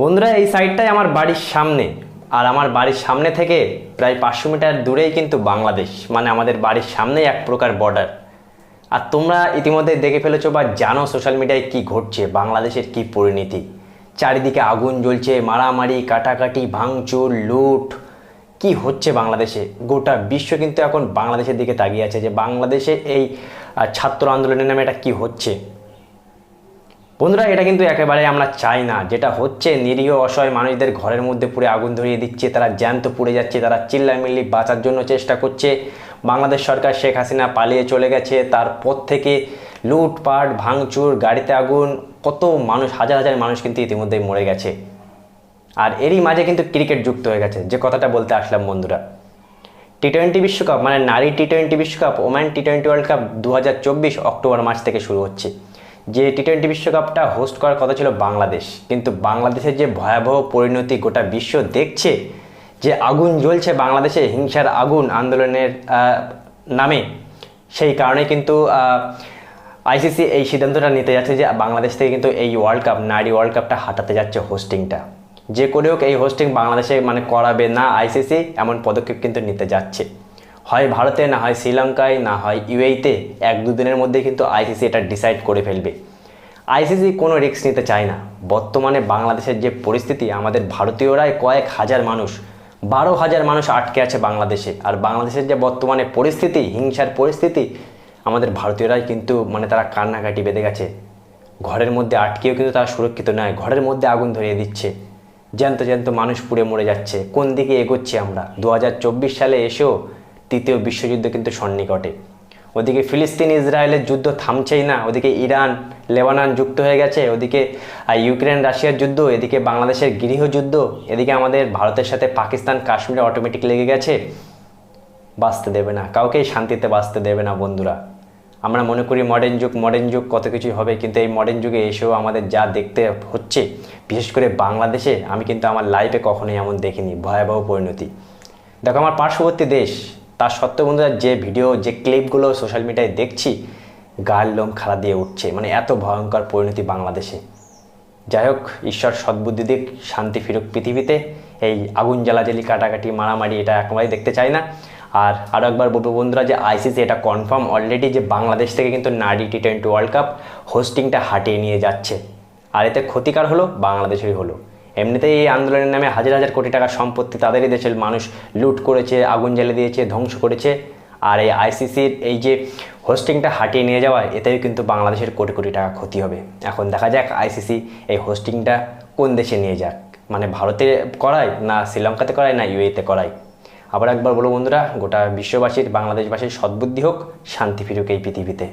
বন্ধুরা, এই সাইডটাই আমার বাড়ির সামনে। আর আমার বাড়ির সামনে থেকে প্রায় পাঁচশো মিটার দূরেই কিন্তু বাংলাদেশ মানে আমাদের বাড়ির সামনেই এক প্রকার বর্ডার আর তোমরা ইতিমধ্যে দেখে ফেলেছো বা জানো সোশ্যাল মিডিয়ায় কি ঘটছে, বাংলাদেশের কি পরিণতি। চারিদিকে আগুন জ্বলছে, মারামারি, কাটাকাটি, ভাঙচুর, লুট। কি হচ্ছে বাংলাদেশে? গোটা বিশ্ব কিন্তু এখন বাংলাদেশের দিকে তাকিয়ে আছে যে বাংলাদেশে এই ছাত্র আন্দোলনের নামে এটা কি হচ্ছে? বন্ধুরা, এটা কিন্তু একেবারে আমরা চাই না। যেটা হচ্ছে, নিরীহ অসহায় মানুষদের ঘরের মধ্যে পুড়ে আগুন ধরিয়ে দিচ্ছে, তারা জ্যান্ত পুড়ে যাচ্ছে, তারা চিল্লামিল্লি বাঁচার জন্য চেষ্টা করছে। বাংলাদেশ সরকার শেখ হাসিনা পালিয়ে চলে গেছে তারপর থেকে লুটপাট, ভাঙচুর, গাড়িতে আগুন, কত মানুষ, হাজার হাজার মানুষ কিন্তু ইতিমধ্যেই মরে গেছে। আর এরই মাঝে কিন্তু ক্রিকেট যুক্ত হয়ে গেছে, যে কথাটা বলতে আসলাম বন্ধুরা। টি টোয়েন্টি বিশ্বকাপ মানে নারী টি টোয়েন্টি বিশ্বকাপ woman T twenty world cup দু হাজার চব্বিশ অক্টোবর মাস থেকে শুরু হচ্ছে। যে টি টোয়েন্টি বিশ্বকাপটা হোস্ট করার কথা ছিল বাংলাদেশ। কিন্তু বাংলাদেশের যে ভয়াবহ পরিণতি গোটা বিশ্ব দেখছে, যে আগুন জ্বলছে বাংলাদেশে, হিংসার আগুন আন্দোলনের নামে, সেই কারণে কিন্তু আইসিসি এই সিদ্ধান্তটা নিতে যাচ্ছে যে বাংলাদেশ থেকে কিন্তু এই ওয়ার্ল্ড কাপ নারী ওয়ার্ল্ড কাপটা হাঁটাতে যাচ্ছে হোস্টিংটা যে করে হোক এই হোস্টিং বাংলাদেশে মানে করাবে না আইসিসি এমন পদক্ষেপ কিন্তু নিতে যাচ্ছে। হয় ভারতে, না হয় শ্রীলঙ্কায়, না হয় ইউএইতে, এক দুদিনের মধ্যে কিন্তু আইসিসি এটা ডিসাইড করে ফেলবে। আইসিসি কোনো রিস্ক নিতে চায় না। বর্তমানে বাংলাদেশের যে পরিস্থিতি, আমাদের ভারতীয়রাই কয়েক হাজার মানুষ, বারো হাজার মানুষ আটকে আছে বাংলাদেশে। আর বাংলাদেশের যে বর্তমানে পরিস্থিতি, হিংসার পরিস্থিতি, আমাদের ভারতীয়রাই কিন্তু মানে তারা কান্নাকাটি বেঁধে গেছে। ঘরের মধ্যে আটকেও কিন্তু তারা সুরক্ষিত নয়। ঘরের মধ্যে আগুন ধরিয়ে দিচ্ছে। জ্যান্ত জ্যান্ত মানুষ পুড়ে মরে যাচ্ছে। কোন দিকে এগোচ্ছি আমরা? দু হাজার চব্বিশ সালে এসেও তৃতীয় বিশ্বযুদ্ধ কিন্তু সন্নিকটে। ওদিকে ফিলিস্তিন, ইসরায়েলের যুদ্ধ থামছেই না, ওদিকে ইরান, লেবানন যুক্ত হয়ে গেছে, ওদিকে ইউক্রেন, রাশিয়ার যুদ্ধ, এদিকে বাংলাদেশের গৃহযুদ্ধ এদিকে আমাদের ভারতের সাথে পাকিস্তান, কাশ্মীরে অটোমেটিক লেগে গেছে। বাঁচতে দেবে না, কাউকেই শান্তিতে বাঁচতে দেবে না, বন্ধুরা। আমরা মনে করি মডার্ন যুগ মডার্ন যুগ কত কিছুই হবে, কিন্তু এই মডার্ন যুগে এসেও আমাদের যা দেখতে হচ্ছে, বিশেষ করে বাংলাদেশে, আমি কিন্তু আমার লাইফে কখনোই এমন দেখিনি, ভয়াবহ পরিণতি। দেখো আমার পার্শ্ববর্তী দেশ তার সত্ত্বেও বন্ধুরা, যে ভিডিও যে ক্লিপগুলো সোশ্যাল মিডিয়ায় দেখছি গায়ের লোম খাড়া দিয়ে উঠছে। মানে এত ভয়ঙ্কর পরিণতি বাংলাদেশে। যাই হোক, ঈশ্বর সদ্বুদ্ধি দিক, শান্তি ফিরুক পৃথিবীতে। এই আগুন জ্বালাজালি কাটাকাটি, মারামারি, এটা একেবারেই দেখতে চাই না। আর আরও একবার বলব বন্ধুরা যে আইসিসি এটা কনফার্ম অলরেডি যে বাংলাদেশ থেকে কিন্তু নারী টি টোয়েন্টি ওয়ার্ল্ড কাপ হোস্টিংটা হাটিয়ে নিয়ে যাচ্ছে। আর এতে ক্ষতিকার হলো বাংলাদেশেরই হলো। এমনিতেই এই আন্দোলনের নামে হাজার হাজার কোটি টাকার সম্পত্তি তাদেরই দেশের মানুষ লুট করেছে, আগুন জ্বালিয়ে দিয়েছে, ধ্বংস করেছে। আর এই আইসিসির এই যে হোস্টিংটা হাটিয়ে নিয়ে যাওয়ায় এতেও কিন্তু বাংলাদেশের কোটি কোটি টাকা ক্ষতি হবে। এখন দেখা যাক আইসিসি এই হোস্টিংটা কোন দেশে নিয়ে যাক। মানে ভারতে করায় না শ্রীলঙ্কাতে করায় না ইউএতে করায়? আবার একবার বলো বন্ধুরা, গোটা বিশ্ববাসীর, বাংলাদেশবাসীর সদ্বুদ্ধি হোক, শান্তি ফিরুক এই পৃথিবীতে।